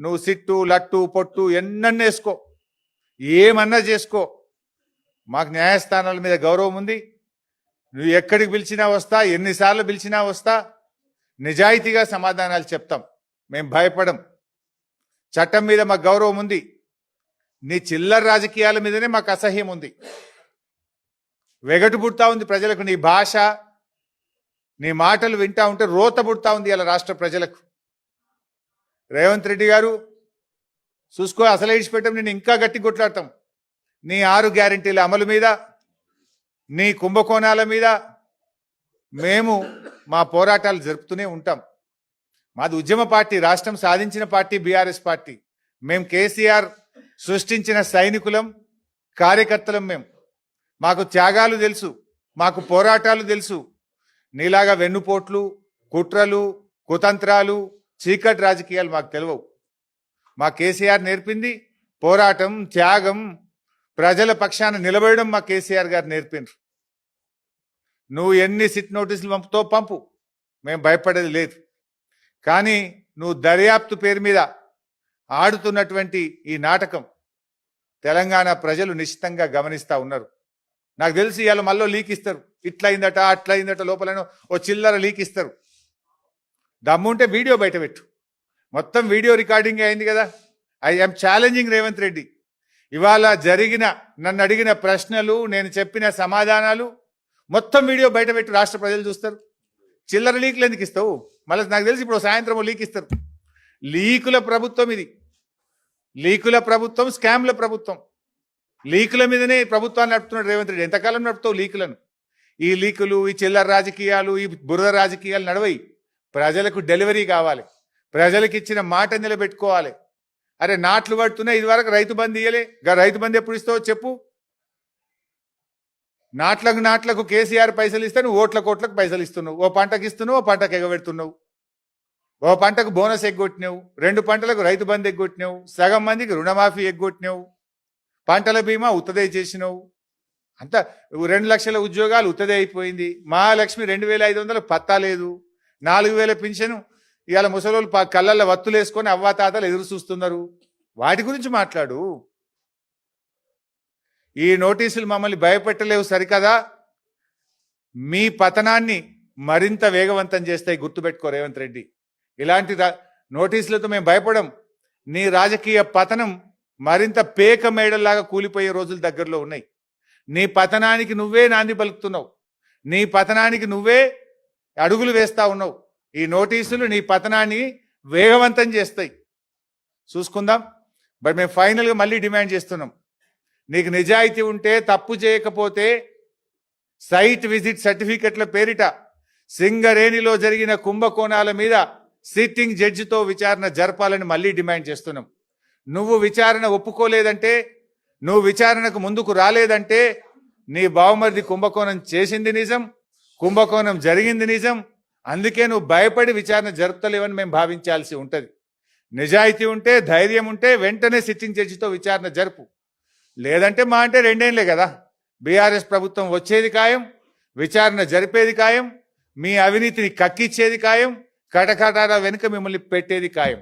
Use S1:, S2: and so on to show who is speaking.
S1: నువ్వు సిట్టు లట్టు పొట్టు ఎన్నన్నీ వేసుకో. ఏమన్నా చేసుకో. మాకు న్యాయస్థానాల మీద గౌరవం ఉంది. నువ్వు ఎక్కడికి పిలిచినా వస్తా ఎన్నిసార్లు పిలిచినా వస్తా. నిజాయితీగా సమాధానాలు చెప్తాం. మేము భయపడం. చట్టం మీద మాకు గౌరవం ఉంది. నీ చిల్లర రాజకీయాల మీదనే మాకు అసహ్యం ఉంది. వెగటు పుడతా ఉంది ప్రజలకు నీ భాష. నీ మాటలు వింటా ఉంటే రోత పుడతా ఉంది ఇలా రాష్ట్ర ప్రజలకు. రేవంత్ రెడ్డి గారు చూసుకో అసలు ఇడిచిపెట్టాం నేను ఇంకా గట్టి కొట్లాడతాం. నీ ఆరు గ్యారంటీల అమలు మీద నీ కుంభకోణాల మీద మేము మా పోరాటాలు జరుపుతూనే ఉంటాం. మాది ఉద్యమ పార్టీ రాష్ట్రం సాధించిన పార్టీ బీఆర్ఎస్ పార్టీ. మేము కేసీఆర్ సృష్టించిన సైనికులం కార్యకర్తలం మేము మాకు త్యాగాలు తెలుసు మాకు పోరాటాలు తెలుసు. నీలాగా వెన్నుపోట్లు కుట్రలు కుతంత్రాలు చీకటి రాజకీయాలు మాకు తెలియవు మా కేసీఆర్ నేర్పింది పోరాటం త్యాగం ప్రజల పక్షాన నిలబడడం మా కేసీఆర్ గారు నేర్పిండ్రు. నువ్వు ఎన్ని సిట్ నోటీసులు పంపుతో పంపు మేము భయపడేది లేదు. కానీ నువ్వు దర్యాప్తు పేరు మీద ఆడుతున్నటువంటి ఈ నాటకం తెలంగాణ ప్రజలు నిశ్చితంగా గమనిస్తా ఉన్నారు. నాకు తెలిసి ఇవాళ మళ్ళీ లీక్ ఇస్తారు. ఇట్లా అయిందట అట్లా అయిందట లోపల ఓ చిల్లర లీక్ ఇస్తారు. దమ్ముంటే వీడియో బయట పెట్టు. మొత్తం వీడియో రికార్డింగ్ అయింది కదా. I am challenging Revanth Reddy. ఇవాళ జరిగిన నన్ను అడిగిన ప్రశ్నలు నేను చెప్పిన సమాధానాలు మొత్తం వీడియో బయట పెట్టి రాష్ట్ర ప్రజలు చూస్తారు. చిల్లర లీకులు ఎందుకు ఇస్తావు? మళ్ళీ నాకు తెలిసి ఇప్పుడు సాయంత్రం లీక్ ఇస్తారు. లీకుల ప్రభుత్వం ఇది. లీకుల ప్రభుత్వం స్కామ్ల ప్రభుత్వం. లీకుల మీదనే ప్రభుత్వాన్ని నడుపుతున్నాడు రేవంత్ రెడ్డి. ఎంతకాలం నడుపుతావు లీకులను? ఈ లీకులు ఈ చిల్లర రాజకీయాలు ఈ బురద రాజకీయాలు నడవయి. ప్రజలకు డెలివరీ కావాలి. ప్రజలకు ఇచ్చిన మాట నిలబెట్టుకోవాలి. అరే నాట్లు పడుతున్నాయి ఇదివరకు రైతు బంద్ ఇయ్యలే. రైతు బంద్ ఎప్పుడు ఇస్తావో చెప్పు. నాట్లకు నాట్లకు కేసీఆర్ పైసలు ఇస్తే నువ్వు ఓట్ల కోట్లకు పైసలు ఇస్తున్నావు. ఓ పంటకి ఇస్తున్నావు ఓ పంటకు ఎగబెడుతున్నావు. ఓ పంటకు బోనస్ ఎగ్గొట్టినావు. రెండు పంటలకు రైతు బంద్ ఎగ్గొట్టినావు. సగం మందికి రుణమాఫీ ఎగ్గొట్టినావు. పంటల బీమా ఉత్తదే చేసినావు. అంత రెండు లక్షల ఉద్యోగాలు ఉత్తదే అయిపోయింది. మహాలక్ష్మి రెండు వేల ఐదు వందలు పత్తా లేదు. నాలుగు వేల పింఛను. ఇవాళ ముసలోళ్ళు కళ్ళల్లో వత్తులు వేసుకొని అవ్వాతాతలు ఎదురు చూస్తున్నారు. వాటి గురించి మాట్లాడు. ఈ నోటీసులు మమ్మల్ని భయపెట్టలేవు సరికదా? మీ పతనాన్ని మరింత వేగవంతం చేస్తాయి గుర్తుపెట్టుకో రేవంత్ రెడ్డి. ఇలాంటి నోటీసులతో మేము భయపడం. నీ రాజకీయ పతనం మరింత పేక మేడల్లాగా కూలిపోయే రోజులు దగ్గరలో ఉన్నాయి. నీ పతనానికి నువ్వే నాంది పలుకుతున్నావు. నీ పతనానికి నువ్వే అడుగులు వేస్తూ ఉన్నావు. ఈ నోటీసులు నీ పతనాన్ని వేగవంతం చేస్తాయి. చూసుకుందాం. బట్ మేము ఫైనల్గా మళ్ళీ డిమాండ్ చేస్తున్నాం. నీకు నిజాయితీ ఉంటే తప్పు చేయకపోతే సైట్ విజిట్ సర్టిఫికెట్ల పేరిట సింగరేణిలో జరిగిన కుంభకోణాల మీద సిట్టింగ్ జడ్జితో విచారణ జరపాలని మళ్ళీ డిమాండ్ చేస్తున్నాం. నువ్వు విచారణ ఒప్పుకోలేదంటే నువ్వు విచారణకు ముందుకు రాలేదంటే నీ బావమరిది కుంభకోణం చేసింది నిజం. కుంభకోణం జరిగింది నిజం. అందుకే నువ్వు భయపడి విచారణ జరుపుతలేవని మేము భావించాల్సి ఉంటుంది. నిజాయితీ ఉంటే ధైర్యం ఉంటే వెంటనే సిట్టింగ్ జడ్జితో విచారణ జరుపు. లేదంటే మా అంటే రెండేళ్ళే కదా. బీఆర్ఎస్ ప్రభుత్వం వచ్చేది ఖాయం విచారణ జరిపేది ఖాయం మీ అవినీతిని కక్కిచ్చేది ఖాయం కటకటాల వెనుక మిమ్మల్ని పెట్టేది ఖాయం.